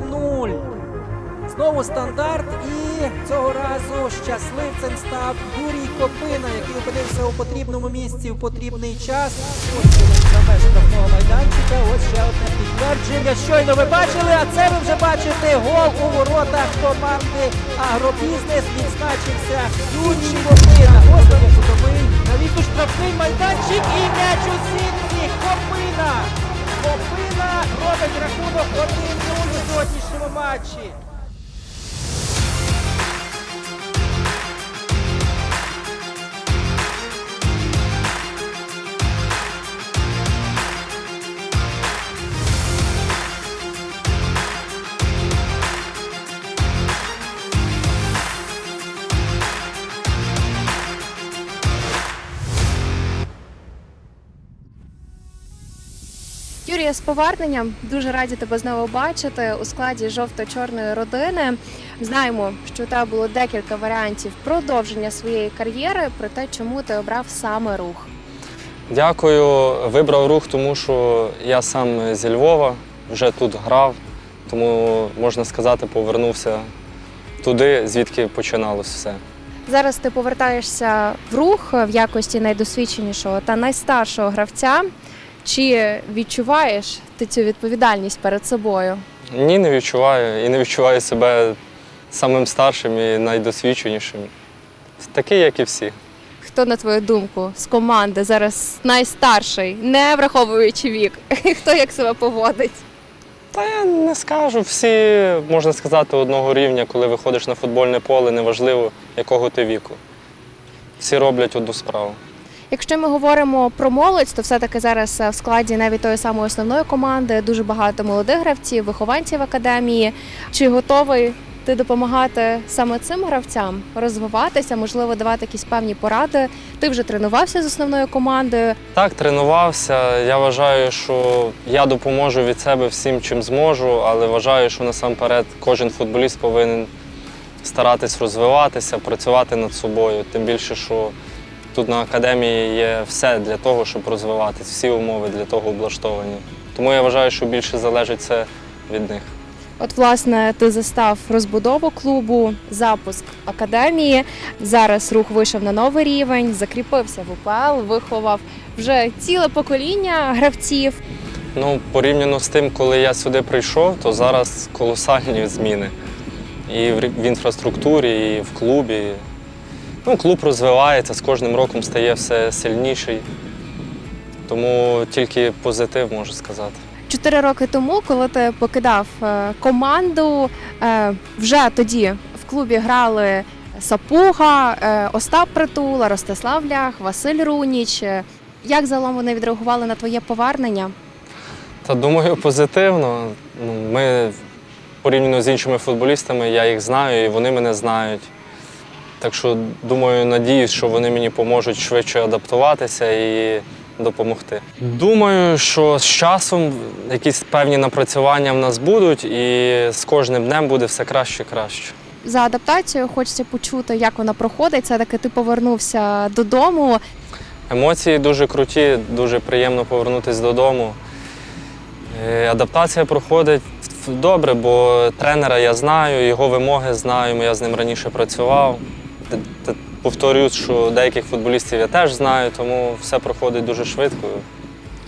1-0. Знову стандарт і цього разу щасливцем став Юрій Копина, який опинився у потрібному місці в потрібний час. За межі штрафного майданчика. Ось ще одне підтвердження. Щойно ви бачили, а це ви вже бачите гол у воротах команди Агробізнес. Відзначився Юрій Копина. Ось він кутовий. На літу штрафний майданчик і м'яч у сітці. Копина. Копина робить рахунок 1-0 у сьогоднішньому матчі. Юрія, з поверненням дуже раді тебе знову бачити у складі жовто-чорної родини. Знаємо, що у тебе було декілька варіантів продовження своєї кар'єри, про те, чому ти обрав саме рух. Дякую. Вибрав рух, тому що я сам зі Львова, вже тут грав, тому можна сказати, повернувся туди, звідки починалось все. Зараз ти повертаєшся в рух в якості найдосвідченішого та найстаршого гравця. Чи відчуваєш ти цю відповідальність перед собою? Ні, не відчуваю і не відчуваю себе самим старшим і найдосвідченішим. Такий, як і всі. Хто, на твою думку, з команди зараз найстарший, не враховуючи вік? Хто як себе поводить? Та я не скажу. Всі, можна сказати, одного рівня, коли виходиш на футбольне поле, неважливо, якого ти віку. Всі роблять одну справу. Якщо ми говоримо про молодь, то все-таки зараз е, в складі навіть тої самої основної команди дуже багато молодих гравців, вихованців академії. Чи готовий ти допомагати саме цим гравцям розвиватися, можливо, давати якісь певні поради? Ти вже тренувався з основною командою. Так, тренувався. Я вважаю, що я допоможу від себе всім, чим зможу, але вважаю, що насамперед кожен футболіст повинен старатись розвиватися, працювати над собою. Тим більше, що тут на академії є все для того, щоб розвиватись, всі умови для того облаштовані. Тому я вважаю, що більше залежить це від них. От, власне, ти застав розбудову клубу, запуск академії. Зараз рух вийшов на новий рівень, закріпився в УПЛ, виховав вже ціле покоління гравців. Ну, порівняно з тим, коли я сюди прийшов, то зараз колосальні зміни. І в в інфраструктурі, і в клубі. Ну, клуб розвивається, з кожним роком стає все сильніший. Тому тільки позитив можу сказати. Чотири роки тому, коли ти покидав е, команду, е, вже тоді в клубі грали Сапуга, е, Остап Притула, Ростислав Лях, Василь Руніч. Як загалом вони відреагували на твоє повернення? Та думаю, позитивно. Ну, ми порівняно з іншими футболістами, я їх знаю і вони мене знають. Так що думаю, надіюсь, що вони мені поможуть швидше адаптуватися і допомогти. Думаю, що з часом якісь певні напрацювання в нас будуть, і з кожним днем буде все краще і краще. За адаптацією хочеться почути, як вона проходить. Все таки ти повернувся додому. Емоції дуже круті, дуже приємно повернутися додому. Е, Адаптація проходить добре, бо тренера я знаю, його вимоги знаю, я з ним раніше працював. Повторюсь, що деяких футболістів я теж знаю, тому все проходить дуже швидко.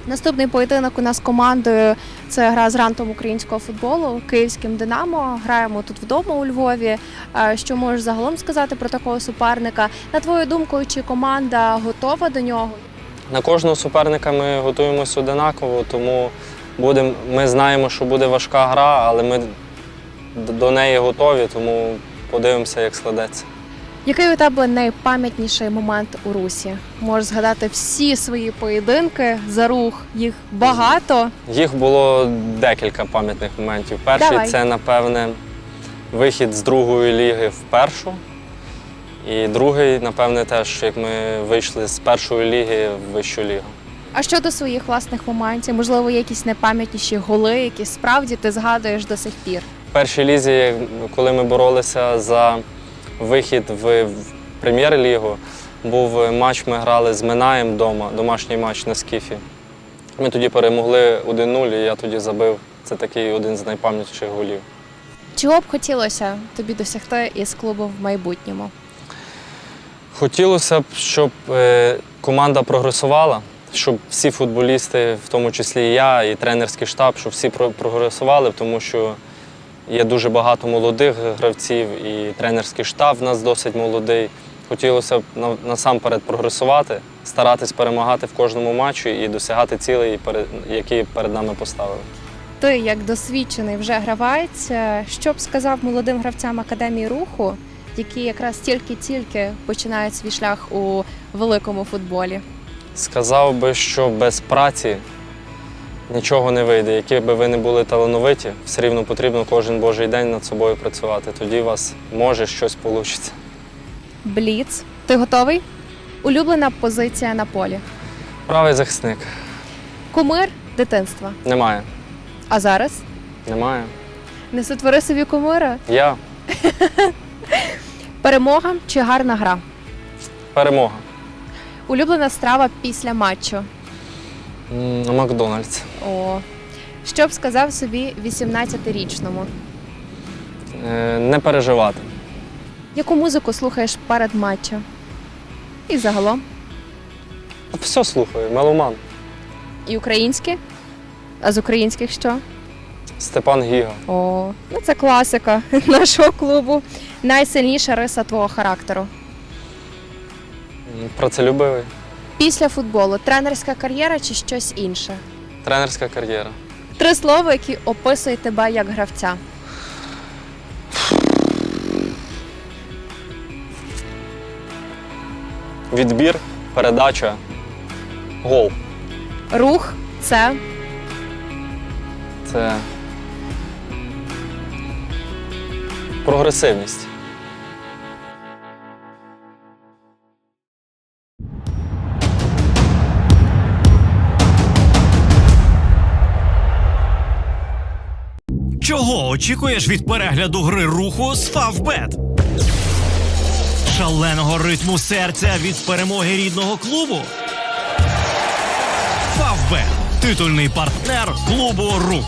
Наступний поєдинок у нас командою це гра з рантом українського футболу київським Динамо. Граємо тут вдома у Львові. Що можеш загалом сказати про такого суперника? На твою думку, чи команда готова до нього? На кожного суперника ми готуємося одинаково, тому будем, ми знаємо, що буде важка гра, але ми до неї готові, тому подивимося, як складеться. Який у тебе найпам'ятніший момент у русі? Можеш згадати всі свої поєдинки за рух. Їх багато. Їх було декілька пам'ятних моментів. Перший Давай. це, напевне, вихід з другої ліги в першу. І другий, напевне, теж як ми вийшли з першої ліги в вищу лігу. А щодо своїх власних моментів, можливо, є якісь найпам'ятніші голи, які справді ти згадуєш до сих пір. В першій лізі, коли ми боролися за вихід в, прем'єр-лігу, був матч, ми грали з Минаєм вдома, домашній матч на Скіфі. Ми тоді перемогли 1-0, і я тоді забив. Це такий один з найпам'ятніших голів. Чого б хотілося тобі досягти із клубу в майбутньому? Хотілося б, щоб е, команда прогресувала, щоб всі футболісти, в тому числі і я, і тренерський штаб, щоб всі про- прогресували, тому що є дуже багато молодих гравців, і тренерський штаб в нас досить молодий. Хотілося б на- насамперед прогресувати, старатись перемагати в кожному матчі і досягати цілей, які перед нами поставили. Ти, як досвідчений вже гравець, е, що б сказав молодим гравцям академії руху, які якраз тільки-тільки починають свій шлях у великому футболі? Сказав би, що без праці нічого не вийде. Які би ви не були талановиті, все рівно потрібно кожен божий день над собою працювати. Тоді у вас може щось вийде. Бліц. Ти готовий? Улюблена позиція на полі. Правий захисник. Кумир дитинства. Немає. А зараз Немає. не сотвори собі кумира. Я Перемога чи гарна гра? перемога. Улюблена страва після матчу. Макдональдс. О. Що б сказав собі 18-річному? Е, Не переживати. Яку музику слухаєш перед матчем? І загалом. Все слухаю, меломан. І українське? А з українських що? Степан Гіга. О, ну це класика нашого клубу. Найсильніша риса твого характеру. М, Працелюбивий. Після футболу тренерська кар'єра чи щось інше? Тренерська кар'єра. Три слова, які описують тебе як гравця. Відбір, передача, гол. Рух це Це прогресивність. Чого очікуєш від перегляду гри руху з Фавбет? Шаленого ритму серця від перемоги рідного клубу? Фавбет титульний партнер клубу Рух.